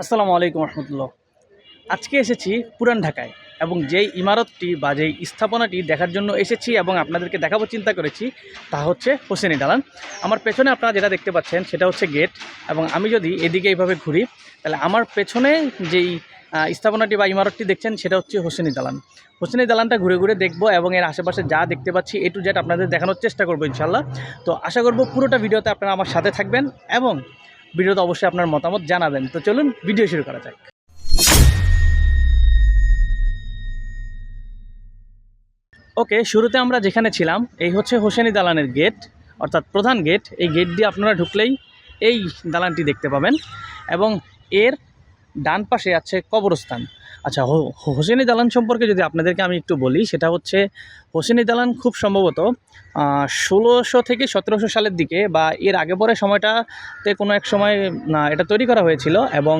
আসসালামু আলাইকুম রহমতুল্লাহ। আজকে এসেছি পুরান ঢাকায় এবং যেই ইমারতটি বা যেই স্থাপনাটি দেখার জন্য এসেছি এবং আপনাদেরকে দেখাবো, চিন্তা করেছি, তা হচ্ছে হোসেনি দালান। আমার পেছনে আপনারা যেটা দেখতে পাচ্ছেন, সেটা হচ্ছে গেট এবং আমি যদি এদিকে এইভাবে ঘুরি, তাহলে আমার পেছনে যেই স্থাপনাটি বা ইমারতটি দেখছেন, সেটা হচ্ছে হোসেনি দালান। হোসেনি দালানটা ঘুরে ঘুরে দেখব এবং এর আশেপাশে যা দেখতে পাচ্ছি, এ টু জেড আপনাদের দেখানোর চেষ্টা করব ইনশাল্লাহ তো আশা করব পুরোটা ভিডিওতে আপনারা আমার সাথে থাকবেন এবং ভিডিওতে অবশ্যই আপনার মতামত জানাবেন। তো চলুন, ভিডিও শুরু করা যাক। ওকে, শুরুতে আমরা যেখানে ছিলাম, এই হচ্ছে হোসেনি দালানের গেট, অর্থাৎ প্রধান গেট। এই গেট দিয়ে আপনারা ঢুকলেই এই দালানটি দেখতে পাবেন। এবং এর ডান পাশে আছে কবরস্থান। আচ্ছা হোসেনি দালান সম্পর্কে যদি আপনাদেরকে আমি একটু বলি, সেটা হচ্ছে হোসেনি দালান খুব সম্ভবত ষোলোশো থেকে সতেরোশো সালের দিকে বা এর আগে পরে সময়টাতে কোনো এক সময় এটা তৈরি করা হয়েছিল এবং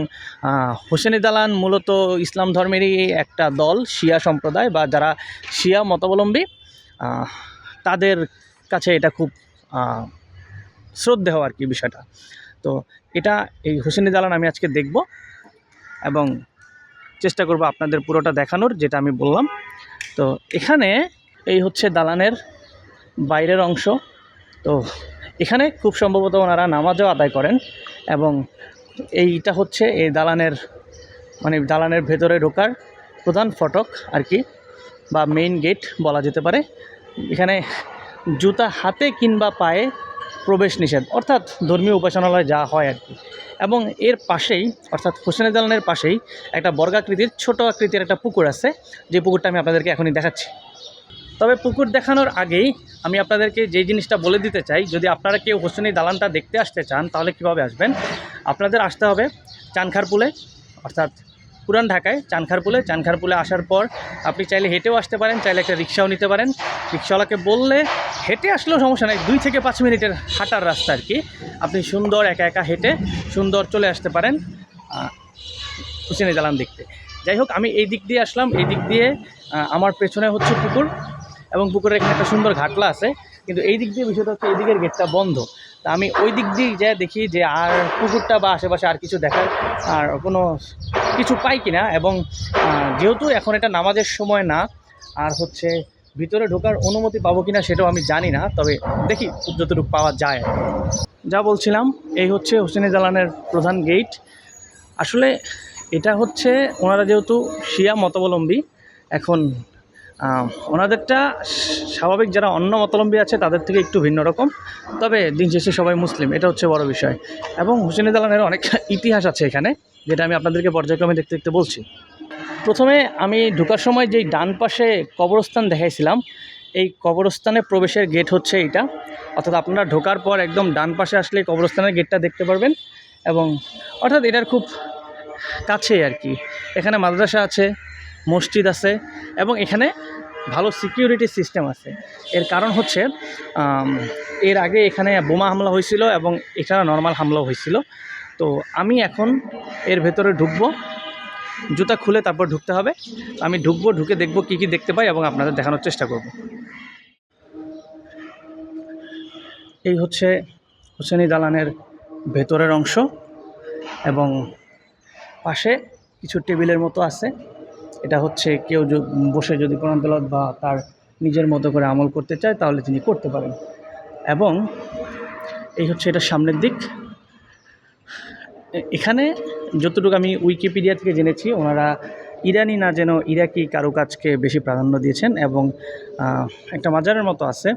হোসেনি দালান মূলত ইসলাম ধর্মেরই একটা দল, শিয়া সম্প্রদায় বা যারা শিয়া মতাবলম্বী তাদের কাছে এটা খুব শ্রদ্ধেয় আর কি বিষয়টা। তো এটা এই হোসেনি দালান আমি আজকে দেখব। এবং চেষ্টা করব আপনাদের পুরোটা দেখানোর, যেটা আমি বললাম। তো এখানে এই হচ্ছে দালানের বাইরের অংশ। তো এখানে খুব সম্ভবত ওনারা নামাজও আদায় করেন এবং এইটা হচ্ছে এই দালানের মানে দালানের ভেতরে ঢোকার প্রধান ফটক আর কি, বা মেইন গেট বলা যেতে পারে। এখানে জুতা হাতে কিংবা পায়ে প্রবেশ নিষেধ, অর্থাৎ ধর্মীয় উপাসনালয় যা হয় আর কি। এবং এর পাশেই, অর্থাৎ হোসেনে দালানের পাশেই একটা বর্গাকৃতির, ছোট আকৃতির একটা পুকুর আছে। যে পুকুরটা আমি আপনাদেরকে এখনই দেখাচ্ছি। তবে পুকুর দেখানোর আগেই আমি আপনাদেরকে যেই জিনিসটা বলে দিতে চাই, যদি আপনারা কেউ হোসেনি দালানটা দেখতে আসতে চান, তাহলে কীভাবে আসবেন? আপনাদের আসতে হবে চানখারপুলে, অর্থাৎ পুরান ঢাকায়, চানখারপুলে। চানখারপুলে আসার পর আপনি চাইলে হেঁটেও আসতে পারেন, চাইলে একটা রিক্সাও নিতে পারেন। রিক্সাওয়ালাকে বললে হেঁটে আসলেও সমস্যা নেই, দুই থেকে পাঁচ মিনিটের হাঁটার রাস্তা আর কি। আপনি সুন্দর একা একা হেঁটে সুন্দর চলে আসতে পারেন হুসেনি দালান দেখতে। যাই হোক, আমি এই দিক দিয়ে আসলাম, এই দিক দিয়ে আমার পেছনে হচ্ছে পুকুর এবং পুকুরের এখানে একটা সুন্দর ঘাটলা আছে। কিন্তু এই দিক দিয়ে বিষয়টা হচ্ছে এই দিকের গেটটা বন্ধ। তা আমি ওই দিক দিয়ে যা দেখি যে আর পুকুরটা বা আশেপাশে আর কিছু দেখার আর কোনো কিছু পাই কিনা এবং যেহেতু এখন এটা নামাজের সময় না, আর হচ্ছে ভিতরে ঢোকার অনুমতি পাবো কিনা সেটাও আমি জানি না, তবে দেখি যতটুকু পাওয়া যায়। যা বলছিলাম, এই হচ্ছে হোসেনি দালানের প্রধান গেট আসলে এটা হচ্ছে ওনারা যেহেতু শিয়া মতাবলম্বী, এখন ওনাদেরটা স্বাভাবিক যারা অন্য মতাবলম্বী আছে তাদের থেকে একটু ভিন্ন রকম, তবে দিন শেষে সবাই মুসলিম, এটা হচ্ছে বড় বিষয়। এবং হুসেনি দালানের অনেক ইতিহাস আছে এখানে। যেটা আমি আপনাদেরকে পর্যায়ক্রমে দেখতে দেখতে বলছি। প্রথমে আমি ঢোকার সময় যেই ডান পাশে কবরস্থান দেখাইছিলাম, এই কবরস্থানে প্রবেশের গেট হচ্ছে এইটা। অর্থাৎ আপনারা ঢোকার পর একদম ডান পাশে আসলে কবরস্থানের গেটটা দেখতে পারবেন এবং অর্থাৎ এটার খুব কাছে আর কি। এখানে মাদ্রাসা আছে, মসজিদ আছে এবং এখানে ভালো সিকিউরিটি সিস্টেম আছে। এর কারণ হচ্ছে এর আগে এখানে বোমা হামলা হয়েছিল এবং এখানে নর্মাল হামলাও হয়েছিল। তো আমি এখন এর ভেতরে ঢুকবো। জুতা খুলে তারপর ঢুকতে হবে। আমি ঢুকবো, ঢুকে দেখব কী কী দেখতে পাই এবং আপনাদের দেখানোর চেষ্টা করব। এই হচ্ছে হোসেনি দালানের ভেতরের অংশ এবং পাশে কিছু টেবিলের মতো আছে। এটা হচ্ছে কেউ বসে যদি কোরআন তেলাওয়াত বা তার নিজের মতো করে আমল করতে চায় তাহলে তিনি করতে পারেন। এবং এই হচ্ছে এটা সামনের দিক। এখানে যতটুকু আমি উইকিপিডিয়া থেকে জেনেছি, ওনারা ইরানি না যেন ইরাকি কারুকাজকে বেশি প্রাধান্য দিয়েছেন এবং একটা মাজারের মতো আছে।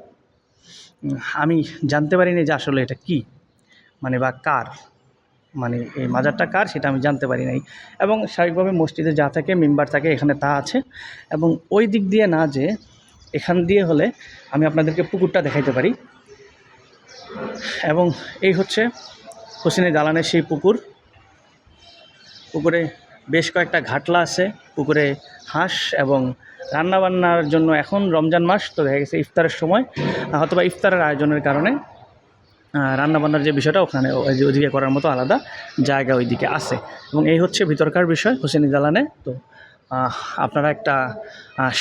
আমি জানতে পারিনি যে আসলে এটা কি মানে বা কার মানে এই মাজারটা কার সেটা আমি জানতে পারি নাই। এবং স্বাভাবিকভাবে মসজিদে যা থাকে, মেম্বার থাকে, এখানে তা আছে। এবং ওই দিক দিয়ে না যে, এখান দিয়ে হলে আমি আপনাদেরকে পুকুরটা দেখাইতে পারি। এবং এই হচ্ছে হোসেনি দালানের সেই পুকুর। পুকুরে বেশ কয়েকটা ঘাটলা আছে। পুকুরে হাঁস এবং রান্নাবান্নার জন্য এখন রমজান মাস তো দেখা গেছে ইফতারের সময় আহ, হয়তো বা ইফতারের আয়োজনের কারণে রান্নাবান্নার যে বিষয়টা ওখানে ওই ওইদিকে করার মতো আলাদা জায়গা ওইদিকে আছে। এবং এই হচ্ছে ভিতরকার বিষয় হোসেনি দালানে তো আপনারা একটা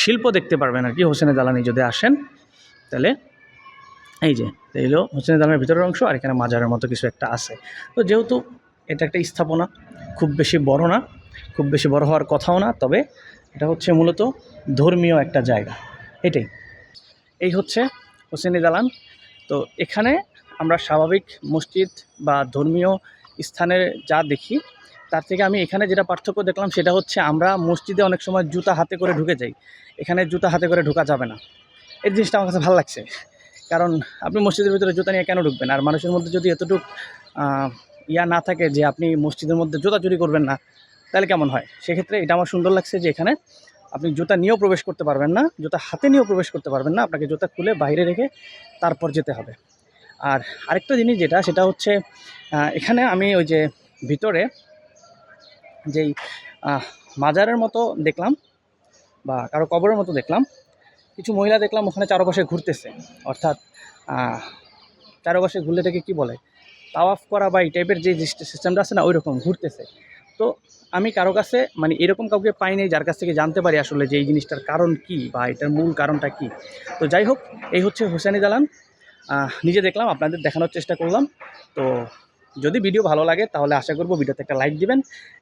শিল্প দেখতে পারবেন আর কি হোসেনি দালানে যদি আসেন তাহলে এই যে এই হলো হোসেনি দালানের ভিতরের অংশ আর এখানে মাজারের মতো কিছু একটা আছে। তো যেহেতু এটা একটা স্থাপনা, খুব বেশি বড় না, খুব বেশি বড় হওয়ার কথাও না, তবে এটা হচ্ছে মূলত ধর্মীয় একটা জায়গা। এটাই। এই হচ্ছে হোসেনি দালান। তো এখানে আমরা স্বাভাবিক মসজিদ বা ধর্মীয় স্থানে যা দেখি, তার থেকে আমি এখানে যেটা পার্থক্য দেখলাম সেটা হচ্ছে আমরা মসজিদে অনেক সময় জুতা হাতে করে ঢুকে যাই। এখানে জুতা হাতে করে ঢোকা যাবে না। এই জিনিসটা আমার কাছে ভালো লাগছে। কারণ আপনি মসজিদের ভিতরে জুতা নিয়ে কেন ঢুকবেন? আর মানুষের মধ্যে যদি এতটুকু ইয়া না থাকে যে আপনি মসজিদের মধ্যে জুতা চুরি করবেন না, তাহলে কেমন হয়? সেক্ষেত্রে এটা আমার সুন্দর লাগছে যে এখানে আপনি জুতা নিয়েও প্রবেশ করতে পারবেন না, জুতা হাতে নিয়েও প্রবেশ করতে পারবেন না, আপনাকে জুতা খুলে বাইরে রেখে তারপর যেতে হবে। আর আরেকটা জিনিস যেটা, সেটা হচ্ছে এখানে আমি ওই যে ভিতরে যেই মাজারের মতো দেখলাম বা কারও কবরের মতো দেখলাম কিছু মহিলা দেখলাম ওখানে চারপাশে ঘুরতেছে। অর্থাৎ চারপাশে ঘুরলে এটাকে কী বলে? তাওয়াফ করা বা এই টাইপের যে সিস্টেমটা আছে না ওই রকম ঘুরতেছে। তো আমি কারও কাছে মানে এরকম কাউকে পাই পাইনি যার কাছ থেকে জানতে পারি আসলে যে এই জিনিসটার কারণ কি বা এটার মূল কারণটা কি। তো যাই হোক, এই হচ্ছে হোসেনি দালান নিজে দেখলাম, আপনাদের দেখানোর চেষ্টা করলাম। তো যদি ভিডিও ভালো লাগে, তাহলে আশা করব ভিডিওতে একটা লাইক দিবেন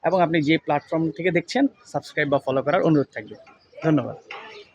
এবং আপনি যে প্ল্যাটফর্ম থেকে দেখছেন সাবস্ক্রাইব বা ফলো করার অনুরোধ থাকবে। ধন্যবাদ।